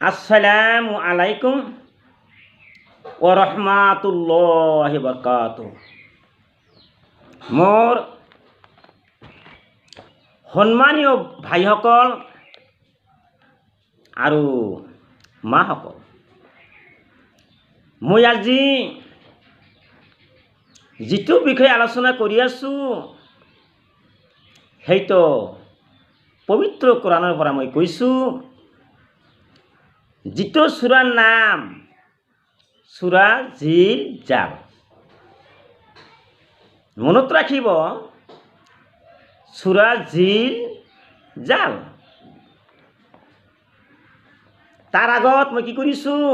আসসালামু আলাইকুম ও রহমাতুল্লাহ বরকাত মোৰ সন্মানীয় ভাইসকল আৰু মাসকল, মই আজি যিটো বিষয়ে আলোচনা কৰি আছোঁ, সেইটো পবিত্ৰ কোৰাণৰ পৰা মই কৈছোঁ। যিটো চূড়াৰ নাম। চূড়া জিল, জাল। মনত ৰাখিব চূড়া জিল, জাল। তাৰ আগত মই কি কৰিছোঁ?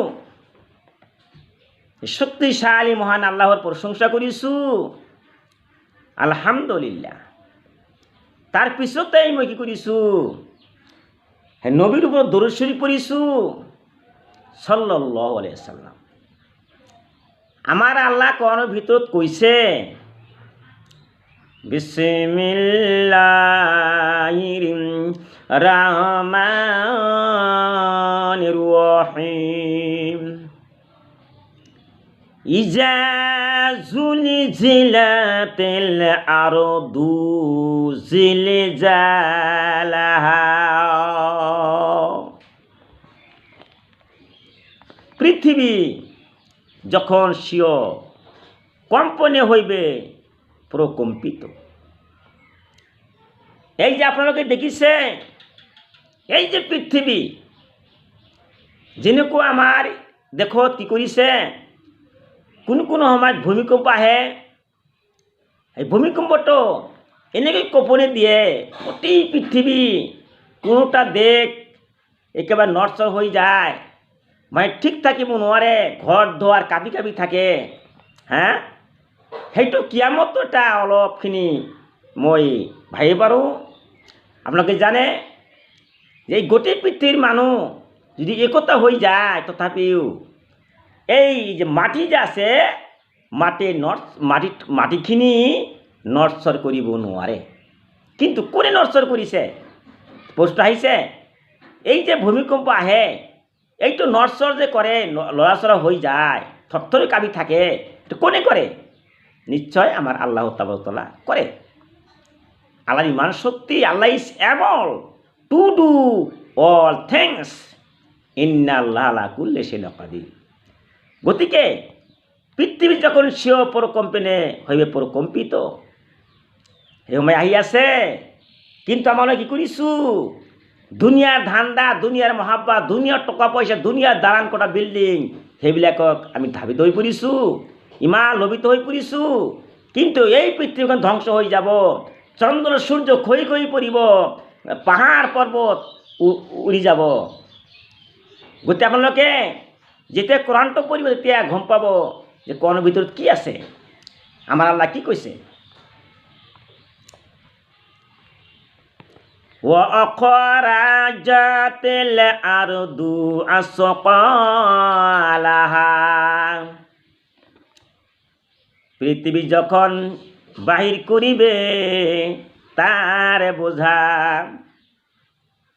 শক্তিশালী, মহান আল্লাহৰ প্ৰশংসা কৰিছোঁ। আলহামদুলিল্লাহ। তাৰ পিছতেই মই কি কৰিছোঁ? নবীৰ ওপৰত দৰুদ শৰীফ সাল্লাম আমাৰ আল্লাহ কোৰাণৰ ভিতৰত কৈছে বিসমিল্লাহির রহমানির রহিম। ইজা জুলজিলাতিল আরদু জিলজালাহা পৃথিবী যখন স্বীয় কম্পনে হইবে প্রকম্পিত। এই যে আপনালোকে দেখিছে এই যে পৃথিৱী যেনেকুৱা আমাৰ দেশত কি কৰিছে কোনো কোনো সময়ত ভূমিকম্প আহে। এই ভূমিকম্পটো এনেকৈ কঁপনি দিয়ে গোটেই পৃথিৱী কোনোটা দেশ একেবাৰে নৰ্চৰ হৈ যায়। মানে ঠিক থাকিব নোৱাৰে, ঘৰ দুৱাৰ কাপি কাপি থাকে। হা? সেইটো কিয়ামতো এটা অলপখিনি মই ভাবিব পাৰোঁ। আপোনালোকে জানে? যে এই গোটেই পৃথিৱীৰ মানুহ যদি একতা হৈ যায়, তথাপিও এই যে মাটি যে আছে, মাটি নৰ্চ মাটিত মাটিখিনি নৰ্চৰ কৰিব নোৱাৰে। কিন্তু কোনে নৰ্চৰ কৰিছে? প্ৰশ্ন আহিছে। এই যে ভূমিকম্প আহে এইটো নৰ্চৰ যে কৰে ছৰা হৈ যায়, থৰথৰি কাবি থাকে, এইটো কোনে কৰে? নিশ্চয় আমাৰ আল্লাহ তাবতলা কৰে। আল্লাহ ইমান শক্তি, আল্লাহ is able to do all things ইন্না আল্লাহ আলা কুল্লে সে লকাদি গতিকে পৃথিৱী যখন স্বীয় পৰকম্পনে হইবে পৰকম্পিত সেই সময় আহি আছে। কিন্তু আমালৈ কি কৰিছোঁ? দুনিয়াৰ ধান্দা দুনিয়াৰ মহাব্বা দুনিয়াৰ টকা পইচা দুনিয়াৰ দালান কটা বিল্ডিং সেইবিলাকক আমি ধাবিত হৈ পৰিছোঁ, ইমান লোভিত হৈ পৰিছোঁ। কিন্তু এই পৃথিৱীখন ধ্বংস হৈ যাব, চন্দ্ৰ, সূৰ্য ক্ষয় হৈ পৰিব, পাহাৰ পৰ্বত উৰি যাব। গতিকে আপোনালোকে যেতিয়া কোৰাণটো পঢ়িব, তেতিয়া গম পাব যে কোৰাণৰ ভিতৰত কি আছে। আমাৰ আল্লাহ কি কৈছে? وأخرجت الأرض أثقالها পৃথিবী যখন বাহির করিবে তার বোঝা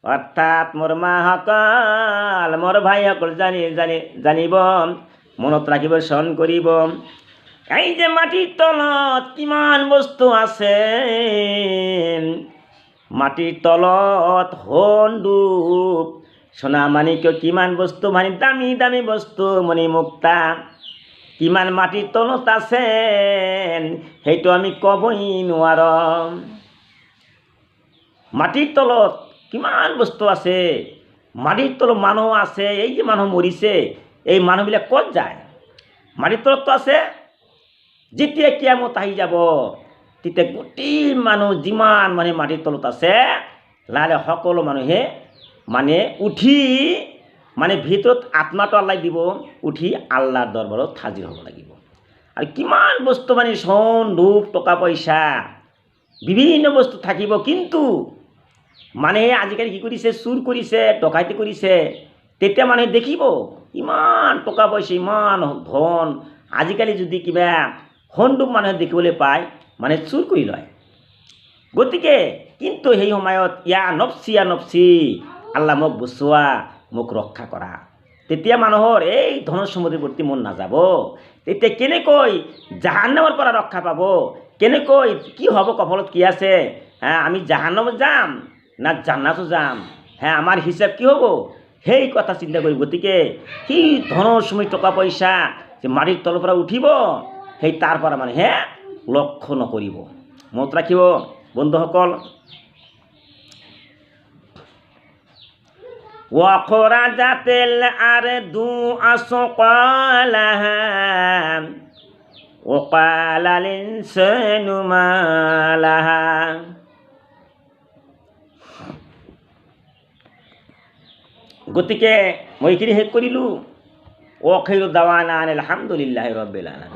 অর্থাৎ মোর মা সকল মোর ভাই সকল জানি জানি জানিব মনত ৰাখিব স্মৰণ কৰিব এই যে মাটিৰ তলত কিমান বস্তু আছে মাটিৰ তলত সন্দুপ সোণা মানিক্য কিমান বস্তু মানে দামী দামী বস্তু, মণি মুক্তা। কিমান মাটিৰ তলত আছে সেইটো আমি ক'বই নোৱাৰোঁ মাটিৰ তলত কিমান বস্তু আছে, মাটিৰ তলত মানুহ আছে, এই যে মানুহ মৰিছে, এই মানুহবিলাক ক'ত যায়? মাটিৰ তলততো আছে, যেতিয়া কিয়ামত আহি যাব তেতিয়া গোটেই মানুহ যিমান মানে মাটিৰ তলত আছে, লাহে সকলো মানুহে মানে উঠি মানে ভিতৰত আত্মাটো আল্লাই দিব, উঠি আল্লাহৰ দৰবাৰত হাজিৰ হ'ব লাগিব। আৰু কিমান বস্তু মানে সোণ ৰূপ টকা পইচা, বিভিন্ন বস্তু থাকিব, কিন্তু মানুহে আজিকালি কি কৰিছে, চুৰ কৰিছে, ডকাইতি কৰিছে, তেতিয়া মানুহে দেখিব, ইমান টকা পইচা, ইমান ধন। আজিকালি যদি কিবা সন্দুক মানুহে দেখিবলৈ পায় মানে চুৰ কৰি লয়। গতিকে কিন্তু সেই সময়ত, ইয়া নফচি ইয়া নফচি, আল্লাহ মোক বচোৱা, মোক ৰক্ষা কৰা। তেতিয়া মানুহৰ এই ধন সম্পত্তিৰ প্ৰতি মন নাযাব। তেতিয়া কেনেকৈ জাহান্নামৰ পৰা ৰক্ষা পাব? কেনেকৈ, কি হ'ব, কপালত কি আছে? হা, আমি জাহান্নামত যাম না জান্নাতো যাম? হ্যাঁ আমাৰ হিচাপ কি হ'ব? সেই কথা চিন্তা কৰি গতিকে সেই ধনৰ সময় টকা পইচা যে মাটিৰ তলৰ পৰা উঠিব, সেই তাৰ পৰা মানুহে লক্ষ্য নকৰিব মনত ৰাখিব বন্ধুসকল وأخرجت الأرض أثقالها وقال الإنسان ما لها গতিকে মই এইখিনি শেষ কৰিলোঁ অখিৰ দাৱানা আলহামদুলিল্লাহ ৰব্বিল আলামিন